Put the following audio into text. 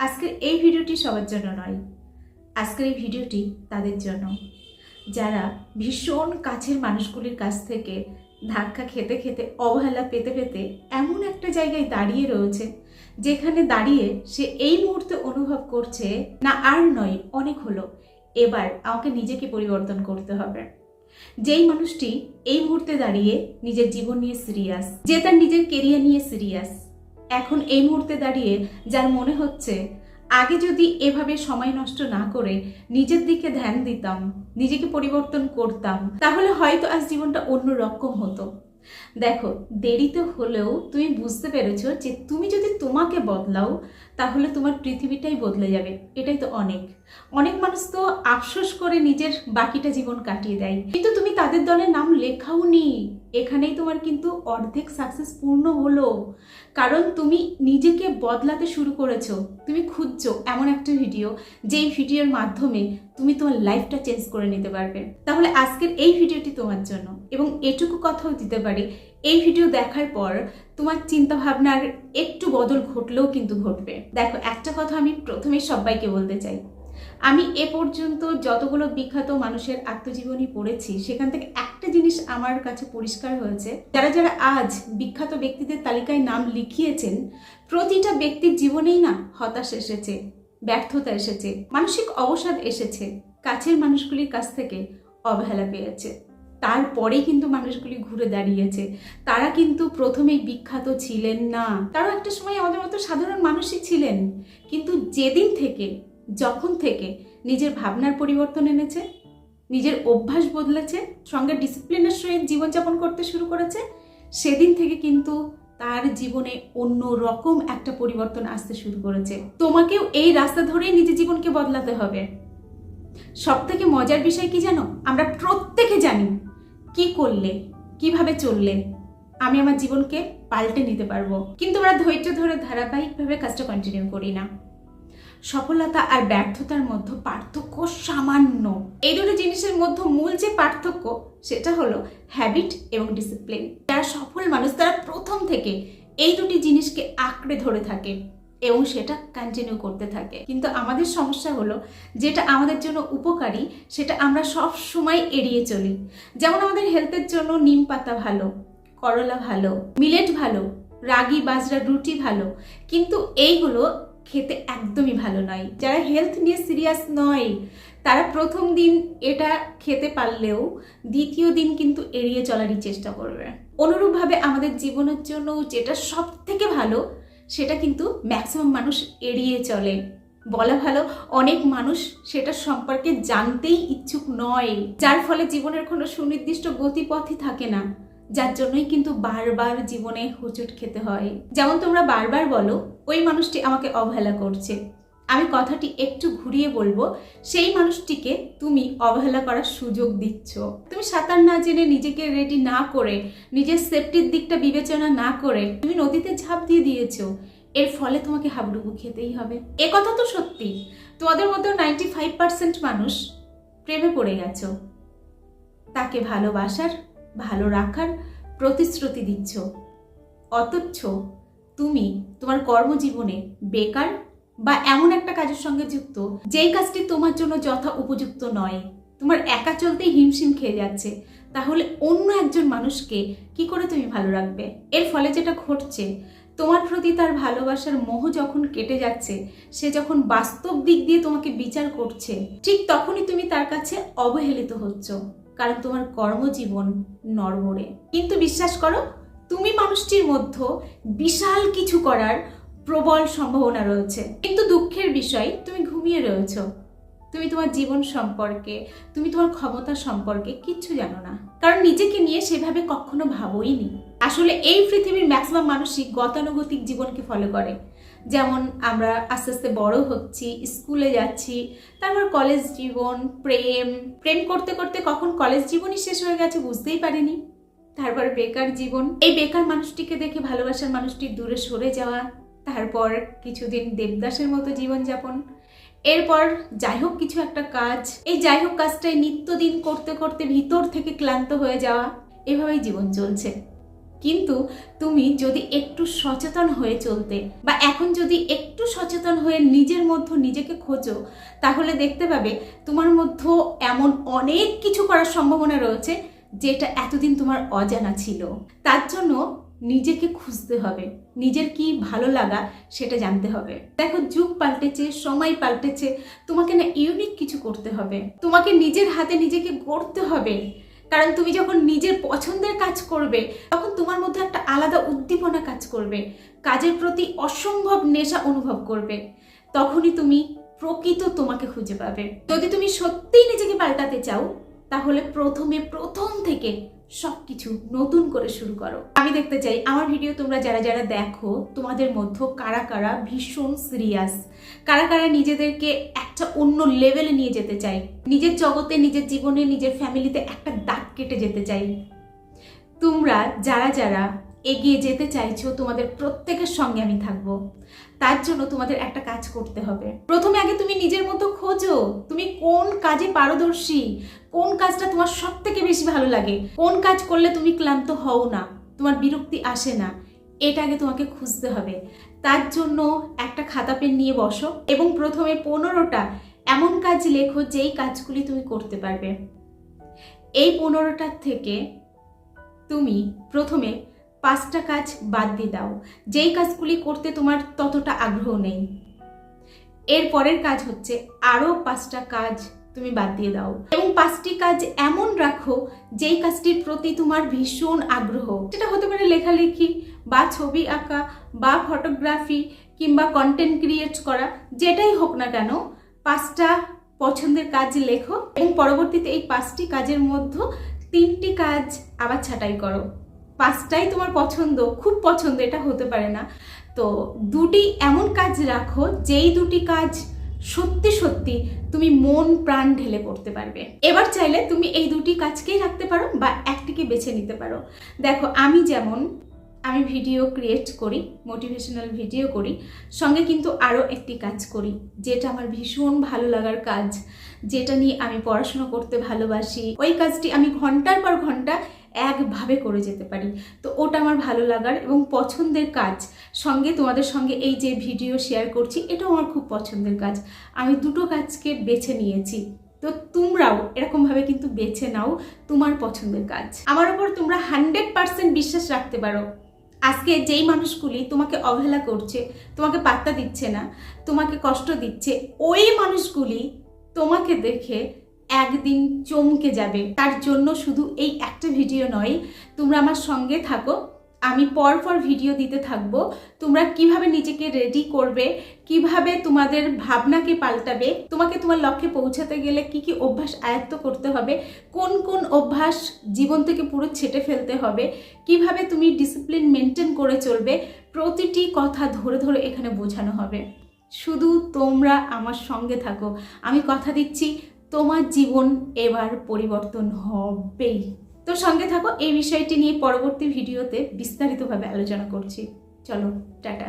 আজকের এই ভিডিওটি সবার জন্য নয়। আজকের এই ভিডিওটি তাদের জন্য। যারা ভীষণ কাছের মানুষগুলির কাছ থেকে ধাক্কা খেতে খেতে অবহেলা পেতে পেতে এমন একটা জায়গায় দাঁড়িয়ে রয়েছে, যেখানে দাঁড়িয়ে সে এই মুহূর্তে অনুভব করছে, না, আর নয়, অনেক হলো। এবার আমাকে নিজেকে পরিবর্তন করতে হবে। যেই মানুষটি এই মুহূর্তে দাঁড়িয়ে নিজের জীবন নিয়ে সিরিয়াস, যে তার নিজের কেরিয়ার নিয়ে সিরিয়াস এখন এই মুহূর্তে দাঁড়িয়ে যার মনে হচ্ছে, আগে যদি এভাবে সময় নষ্ট না করে নিজের দিকে ধ্যান দিতাম, নিজেকে পরিবর্তন করতাম, তাহলে হয়তো আজ জীবনটা অন্য রকম হতো। দেখো, দেরিতে হলেও তুমি বুঝতে পেরেছ যে তুমি যদি তোমাকে বদলাও তাহলে তোমার পৃথিবীটাই বদলে যাবে, এটাই তো অনেক। অনেক মানুষ তো আফসোস করে নিজের বাকিটা জীবন কাটিয়ে দেয়। কিন্তু তুমি তাদের দলের নাম লেখাও নি। এখানেই তোমার কিন্তু অর্ধেক সাকসেস পূর্ণ হলো। কারণ তুমি নিজেকে বদলাতে শুরু করেছ। তুমি খুঁজছো এমন একটা ভিডিও যেই ভিডিওর মাধ্যমে তুমি তোমার লাইফটা চেঞ্জ করে নিতে পারবে। তাহলে আজকের এই ভিডিওটি তোমার জন্য। এবং এটুকু কথাও দিতে পারি এই ভিডিও দেখার পর তোমার চিন্তা ভাবনার একটু বদল ঘটলেও কিন্তু ঘটবে। দেখো, একটা কথা আমি প্রথমে সবাইকে বলতে চাই। আমি এ পর্যন্ত যতগুলো বিখ্যাত মানুষের আত্মজীবনী পড়েছি, সেখান থেকে একটা জিনিস আমার কাছে পরিষ্কার হয়েছে। যারা যারা আজ বিখ্যাত ব্যক্তিদের তালিকায় নাম লিখিয়েছেন, প্রতিটা ব্যক্তির জীবনেই না হতাশ এসেছে, ব্যর্থতা এসেছে, মানসিক অবসাদ এসেছে, কাছের মানুষগুলির কাছ থেকে অবহেলা পেয়েছে। তারপরেই কিন্তু মানুষগুলি ঘুরে দাঁড়িয়েছে। তারা কিন্তু প্রথমেই বিখ্যাত ছিলেন না। তারাও একটা সময় আমাদের মতো সাধারণ মানুষই ছিলেন। কিন্তু যেদিন থেকে, যখন থেকে নিজের ভাবনার পরিবর্তন এনেছে, নিজের অভ্যাস বদলেছে, সঙ্গে ডিসিপ্লিনের সহিত জীবনযাপন করতে শুরু করেছে, সেদিন থেকে কিন্তু তার জীবনে অন্য রকম একটা পরিবর্তন আসতে শুরু করেছে। তোমাকেও এই রাস্তা ধরেই নিজের জীবনকে বদলাতে হবে। সব থেকে মজার বিষয় কি জানো? আমরা প্রত্যেকে জানি কি করলে? কীভাবে চললে? আমি আমার জীবনকে পাল্টে নিতে পারব। কিন্তু আমরা ধৈর্য ধরে ধারাবাহিকভাবে কাজটা কন্টিনিউ করি না। সফলতা আর ব্যর্থতার মধ্যে পার্থক্য সামান্য। এই দুটো জিনিসের মধ্যে মূল যে পার্থক্য, সেটা হলো হ্যাবিট এবং ডিসিপ্লিন যারা সফল মানুষ, তারা প্রথম থেকে এই দুটি জিনিসকে আঁকড়ে ধরে থাকে। এবং সেটা কন্টিনিউ করতে থাকে। কিন্তু আমাদের সমস্যা হলো, যেটা আমাদের জন্য উপকারী, সেটা আমরা সব সময় এড়িয়ে চলি। যেমন আমাদের হেলথের জন্য নিম পাতা ভালো, করলা ভালো মিলেট ভালো, রাগি বাজরা, রুটি ভালো। কিন্তু এইগুলো খেতে একদমই ভালো নয়। যারা হেলথ নিয়ে সিরিয়াস নয়, তারা প্রথম দিন এটা খেতে পারলেও দ্বিতীয় দিন কিন্তু এড়িয়ে চলারই চেষ্টা করবে। অনুরূপভাবে আমাদের জীবনের জন্য যেটা সব থেকে ভালো সেটা কিন্তু ম্যাক্সিমাম মানুষ এড়িয়ে চলে। বলা ভালো, অনেক মানুষ সেটা সম্পর্কে জানতেই ইচ্ছুক নয়। যার ফলে জীবনের কোনো সুনির্দিষ্ট গতিপথই থাকে না, যার জন্যই কিন্তু বারবার জীবনে হোঁচট খেতে হয়। যেমন তোমরা বারবার বলো, ওই মানুষটি আমাকে অবহেলা করছে। আমি কথাটি একটু ঘুরিয়ে বলব। সেই মানুষটিকে তুমি অবহেলা করার সুযোগ দিচ্ছ। তুমি সাঁতার না জেনে নিজেকে রেডি না করে, নিজের সেফটির দিকটা বিবেচনা না করে তুমি নদীতে ঝাঁপ দিয়ে দিয়েছ। এর ফলে তোমাকে হাবুডুবু খেতেই হবে। এ কথা তো সত্যি। তোমাদের মধ্যে নাইনটি ফাইভ পার্সেন্ট মানুষ প্রেমে পড়ে গেছো। তাকে ভালোবাসার, ভালো রাখার প্রতিশ্রুতি দিচ্ছ। অথচ তুমি তোমার কর্মজীবনে বেকার বা এমন একটা কাজের সঙ্গে যুক্ত, যেই কাজটি তোমার জন্য যথা উপযুক্ত নয়। তোমার একা চলতেই হিমশিম খেয়ে যাচ্ছে। তাহলে অন্য একজন মানুষকে কি করে তুমি ভালো রাখবে? এর ফলে যেটা ঘটছে, তোমার প্রতি তার ভালোবাসার মোহ যখন কেটে যাচ্ছে, সে যখন বাস্তব দিক দিয়ে তোমাকে বিচার করছে, ঠিক তখনই তুমি তার কাছে অবহেলিত হচ্ছ, কারণ তোমার কর্মজীবন নড়বড়ে কিন্তু বিশ্বাস করো, তুমি মানুষটির মধ্যে বিশাল কিছু করার প্রবল সম্ভাবনা রয়েছে। কিন্তু দুঃখের বিষয়, তুমি ঘুমিয়ে রয়েছ। তুমি তোমার জীবন সম্পর্কে, তুমি তোমার ক্ষমতা সম্পর্কে কিচ্ছু জানো না। কারণ নিজেকে নিয়ে সেভাবে কখনো ভাবোই নি। আসলে এই পৃথিবীর ম্যাক্সিমাম মানুষই গতানুগতিক জীবনকে ফলো করে। যেমন আমরা আস্তে আস্তে বড় হচ্ছি স্কুলে যাচ্ছি, তারপর কলেজ জীবন, প্রেম প্রেম করতে করতে কখন কলেজ জীবনই শেষ হয়ে গেছে বুঝতেই পারিনি। তারপর বেকার জীবন। এই বেকার মানুষটিকে দেখে ভালোবাসার মানুষটি দূরে সরে যাওয়া তারপর কিছুদিন দেবদাসের মতো জীবনযাপন। এরপর যাই হোক কিছু একটা কাজ। এই যাই হোক কাজটাই নিত্যদিন করতে করতে ভিতর থেকে ক্লান্ত হয়ে যাওয়া। এভাবেই জীবন চলছে। কিন্তু তুমি যদি একটু সচেতন হয়ে চলতে বা এখন যদি একটু সচেতন হয়ে নিজের মধ্যে নিজেকে খোঁজো, তাহলে দেখতে পাবে তোমার মধ্যে এমন অনেক কিছু করার সম্ভাবনা রয়েছে যেটা এতদিন তোমার অজানা ছিল। তার জন্য নিজেকে খুঁজতে হবে। নিজের কি ভালো লাগা সেটা জানতে হবে। দেখো, যুগ পাল্টেছে, সময় পাল্টেছে, তোমাকে না ইউনিক কিছু করতে হবে। তোমাকে নিজের হাতে নিজেকে গড়তে হবে। কারণ তুমি যখন নিজের পছন্দের কাজ করবে, তখন তোমার মধ্যে একটা আলাদা উদ্দীপনা কাজ করবে। কাজের প্রতি অসম্ভব নেশা অনুভব করবে। তখনই তুমি প্রকৃত তোমাকে খুঁজে পাবে। যদি তুমি সত্যিই নিজেকে পাল্টাতে চাও, তাহলে প্রথমে প্রথম থেকে সবকিছু নতুন করে শুরু করো। আমি দেখতে চাই, আমার ভিডিও তোমরা যারা যারা দেখো, তোমাদের মধ্যে কারা কারা ভীষণ সিরিয়াস কারা কারা নিজেদেরকে একটা অন্য লেভেলে নিয়ে যেতে চাই নিজের জগতে, নিজের জীবনে, নিজের ফ্যামিলিতে একটা দাগ কেটে যেতে চাই। তোমরা যারা যারা এগিয়ে যেতে চাইছো, তোমাদের প্রত্যেকের সঙ্গে আমি থাকব। তার জন্য তোমাদের একটা কাজ করতে হবে। প্রথমে আগে তুমি নিজের মতো খোঁজো, তুমি কোন কাজে পারদর্শী, কোন কাজটা তোমার সব থেকে বেশি ভালো লাগে, কোন কাজ করলে তুমি ক্লান্ত হও না, তোমার বিরক্তি আসে না, এটা আগে তোমাকে খুঁজতে হবে। তার জন্য একটা খাতা পেন নিয়ে বসো এবং প্রথমে পনেরোটা এমন কাজ লেখো যেই কাজগুলি তুমি করতে পারবে। এই পনেরোটার থেকে তুমি প্রথমে পাঁচটা কাজ বাদ দিয়ে দাও। যেই কাজগুলি করতে তোমার ততটা আগ্রহ নেই। এর পরের কাজ হচ্ছে আরও পাঁচটা কাজ তুমি বাদ দিয়ে দাও। এবং পাঁচটি কাজ এমন রাখো যেই কাজটির প্রতি তোমার ভীষণ আগ্রহ। সেটা হতে পারে লেখালেখি বা ছবি আঁকা বা ফটোগ্রাফি কিংবা কন্টেন্ট ক্রিয়েট করা, যেটাই হোক না কেন, পাঁচটা পছন্দের কাজ লেখো। এবং পরবর্তীতে এই পাঁচটি কাজের মধ্যে তিনটি কাজ আবার ছাঁটাই করো। পাঁচটাই তোমার পছন্দ, খুব পছন্দ, এটা হতে পারে না। তো দুটি এমন কাজ রাখো, যেই দুটি কাজ সত্যি সত্যি তুমি মন, প্রাণ ঢেলে করতে পারবে। এবার চাইলে তুমি এই দুটি কাজকেই রাখতে পারো বা একটিকে বেছে নিতে পারো। দেখো, আমি যেমন আমি ভিডিও ক্রিয়েট করি মোটিভেশনাল ভিডিও করি, সঙ্গে কিন্তু আরও একটি কাজ করি, যেটা আমার ভীষণ ভালো লাগার কাজ, যেটা নিয়ে আমি পড়াশুনো করতে ভালোবাসি। ওই কাজটি আমি ঘণ্টার পর ঘণ্টা একভাবে করে যেতে পারি। তো ওটা আমার ভালো লাগার এবং পছন্দের কাজ সঙ্গে তোমাদের সঙ্গে এই যে ভিডিও শেয়ার করছি, এটাও আমার খুব পছন্দের কাজ। আমি দুটো কাজকে বেছে নিয়েছি। তো তোমরাও এরকমভাবে কিন্তু বেছে নাও তোমার পছন্দের কাজ। আমার ওপর তোমরা হান্ড্রেড পার্সেন্ট বিশ্বাস রাখতে পারো। আজকে যেই মানুষগুলি তোমাকে অবহেলা করছে, তোমাকে পাত্তা দিচ্ছে না, তোমাকে কষ্ট দিচ্ছে, ওই মানুষগুলি তোমাকে দেখে একদিন চমকে যাবে। তার জন্য শুধু এই একটা ভিডিও নয়, তোমরা আমার সঙ্গে থাকো। আমি পর পর ভিডিও দিতে থাকব। তোমরা কীভাবে নিজেকে রেডি করবে, কীভাবে তোমাদের ভাবনাকে পাল্টাবে, তোমাকে তোমার লক্ষ্যে পৌঁছাতে গেলে কি কি অভ্যাস আয়ত্ত করতে হবে, কোন কোন অভ্যাস জীবন থেকে পুরো ছেটে ফেলতে হবে, কীভাবে তুমি ডিসিপ্লিন মেনটেন করে চলবে, প্রতিটি কথা ধরে ধরে এখানে বোঝানো হবে। শুধু তোমরা আমার সঙ্গে থাকো। আমি কথা দিচ্ছি তোমার জীবন এবার পরিবর্তন হবেই। তো সঙ্গে থাকো, এই বিষয়টি নিয়ে পরবর্তী ভিডিওতে বিস্তারিতভাবে আলোচনা করছি। চলো, টাটা।